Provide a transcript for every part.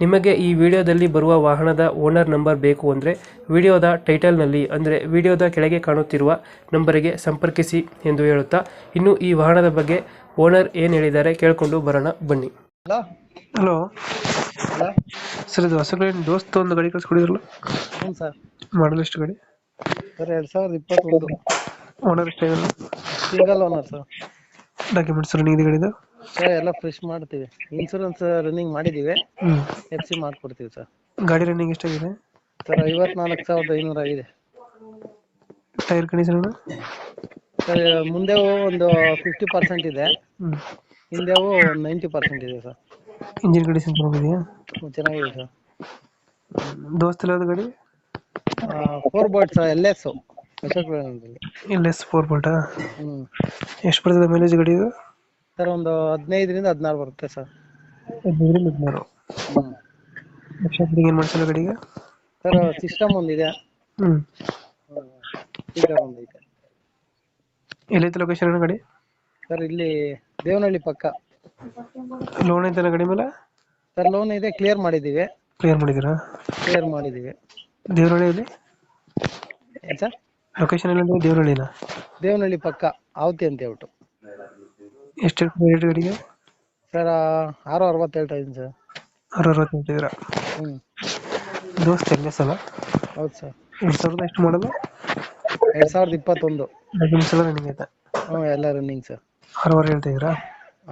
ನಿಮಗೆ ಈ ವಿಡಿಯೋದಲ್ಲಿ ಬರುವ ವಾಹನದ ಓನರ್ ನಂಬರ್ ಬೇಕು ಅಂದರೆ ವಿಡಿಯೋದ ಟೈಟಲ್ನಲ್ಲಿ ಅಂದರೆ ವಿಡಿಯೋದ ಕೆಳಗೆ ಕಾಣುತ್ತಿರುವ ನಂಬರಿಗೆ ಸಂಪರ್ಕಿಸಿ ಎಂದು ಹೇಳುತ್ತಾ ಇನ್ನು ಈ ವಾಹನದ ಬಗ್ಗೆ ಓನರ್ ಏನು ಹೇಳಿದ್ದಾರೆ ಕೇಳಿಕೊಂಡು ಬರೋಣ ಬನ್ನಿ. ಹಲೋ? ಹಲೋ? ಹಲೋ? ಸರ್ ಇದು ಹೊಸಗಡೆ ದೋಸ್ತ ಒಂದು ಗಾಡಿ ಕಳಿಸ್ಕೊಡಿದ್ರಲ್ಲ? ಹ್ಞೂ ಸರ್. ಮಾಡಲ್ ಎಷ್ಟು ಗಾಡಿ? ಸರ್ ಎರಡು ಸಾವಿರದ ಇಪ್ಪತ್ತೊಂದು. Owner ಎಷ್ಟಾಗಲ್ಲ single owner sir. Documents running ಇದೆ ಗಾಡಿದು? ಸರ್ ಎಲ್ಲ ಫ್ರೆಶ್ ಮಾಡ್ತೀವಿ. ಇನ್ಸೂರೆನ್ಸ್ ರನ್ನಿಂಗ್ ಮಾಡಿದೀವಿ. ಎಫ್ ಸಿ ಮಾಡ್ಕೊಡ್ತೀವಿ ಸರ್ ಗಾಡಿ ರನ್ನಿಂಗ್ ಎಷ್ಟಾಗಿದೆ? ಸರ್ ಐವತ್ನಾಲ್ಕು ಸಾವಿರದ ಐನೂರ ಆಗಿದೆ. ಟೈರ್ ಕಂಡೀಷನ್ ಸರ್ ಮುಂದೆ ಒಂದು ಫಿಫ್ಟಿ ಪರ್ಸೆಂಟ್ ಇದೆ. ಹಿಂದೆ ಹಿಂದೆವು ನೈಂಟಿ ಪರ್ಸೆಂಟ್ ಇದೆ ಸರ್ ಇಂಜಿನ್ ಕಂಡೀಷನ್ ಚೆನ್ನಾಗಿದೆಯಾ? ಚೆನ್ನಾಗಿದೆ ಸರ್ ದೋಸ್ತ ಯಾವ್ದು ಗಾಡಿ? Four board sir L S. L S four ಬೋಲ್ಟಾ ಹ್ಞೂ ಎಷ್ಟು ಬರ್ತದೆ ಮೈಲೇಜ್ ಗಾಡಿ ಇದು? ಸರ್ ಒಂದು ಹದಿನೈದರಿಂದ ಹದಿನಾರು ಬರುತ್ತೆ ಸರ್. ಹದಿನೈದರಿಂದ ಹದಿನಾರು ಏನು ಮಾಡ್ಸಲ್ಲ ಗಾಡಿಗೆ? ಸರ್ ಸಿಸ್ಟಮ್ ಒಂದಿದೆ. ಹ್ಞೂ ಸ್ಪೀಕರ್ ಒಂದೈತೆ ಎಲ್ಲೈತೆ ಲೊಕೇಶನ್ ಗಾಡಿ? ಸರ್ ಇಲ್ಲಿ ದೇವನಹಳ್ಳಿ ಪಕ್ಕ. ಲೋನ್ ಐತಲ್ಲ ಗಡಿ ಮೇಲೆ? ಸರ್ ಲೋನ್ ಇದೆ ಕ್ಲಿಯರ್ ಮಾಡಿದ್ದೀವಿ. ಕ್ಲಿಯರ್ ಮಾಡಿದ್ದೀರಾ? ಕ್ಲಿಯರ್ ಮಾಡಿದ್ದೀವಿ. ದೇವರಹಳ್ಳಿಯಲ್ಲಿ ಏನ್ ಸರ್? ಲೊಕೇಶನ್ ಎಲ್ಲ ದೇವರಹಳ್ಳಿನ ದೇವನಹಳ್ಳಿ ಪಕ್ಕ ಆವತಿ ಅಂತ ಹೇಳ್ಬಿಟ್ಟು. ಎಷ್ಟು ರೇಟ್ ಗಾಡಿಗೆ ಸರ್ ಆರು ಅರವತ್ತು ಹೇಳ್ತಾ ಇದ್ದೀನಿ ಸರ್. ಆರು ಅರವತ್ತು ಹೇಳ್ತಿದ್ದೀರಾ? ಹ್ಞೂ ದೋಸ್ತ ಎಲ್ಲ ಸಲ? ಹೌದು ಸರ್. ಎರಡು ಸಾವಿರದ ಎಷ್ಟು ಮಾಡೋದು ಎರಡು ಸಾವಿರದ ಇಪ್ಪತ್ತೊಂದು. ಡಾಕ್ಯುಮೆಂಟ್ಸ್ ಎಲ್ಲ ರನ್ನಿಂಗ್ ಐತೆ. ಹ್ಞೂ ಎಲ್ಲ ರನ್ನಿಂಗ್ ಸರ್. ಆರೂವರೆ ಹೇಳ್ತಿದ್ದೀರಾ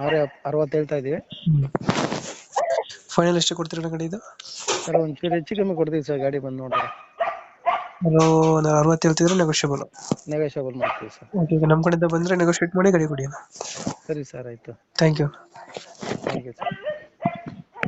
ಆರು ಅರವತ್ತು ಹೇಳ್ತಾ ಇದ್ದೀವಿ. ಫೈನಲ್ ಎಷ್ಟು ಕೊಡ್ತೀರಾ ಗಾಡಿ ಇದು? ಸರ್ ಒಂಚೂರು ಹೆಚ್ಚು ಕಮ್ಮಿ ಕೊಡ್ತೀವಿ ಸರ್ ಗಾಡಿ ಬಂದು ನೋಡ್ರಿ ಅದು ಒಂದು ಅರವತ್ತು ಹೇಳ್ತಿದ್ರೆ ನೆಗೋಷಿಯಬಲ್ ನೆಗೋಷಿಯಬಲ್ ಮಾಡ್ತೀವಿ ಸರ್. ಓಕೆ ಈಗ ನಮ್ಮ ಕಡೆಯಿಂದ ಬಂದರೆ ನೆಗೋಷಿಯೇಟ್ ಮಾಡಿ ಗಾಡಿ ಕೊಡಿ ಸರಿ ಸರ್ ಆಯಿತು. Thank you thank you sir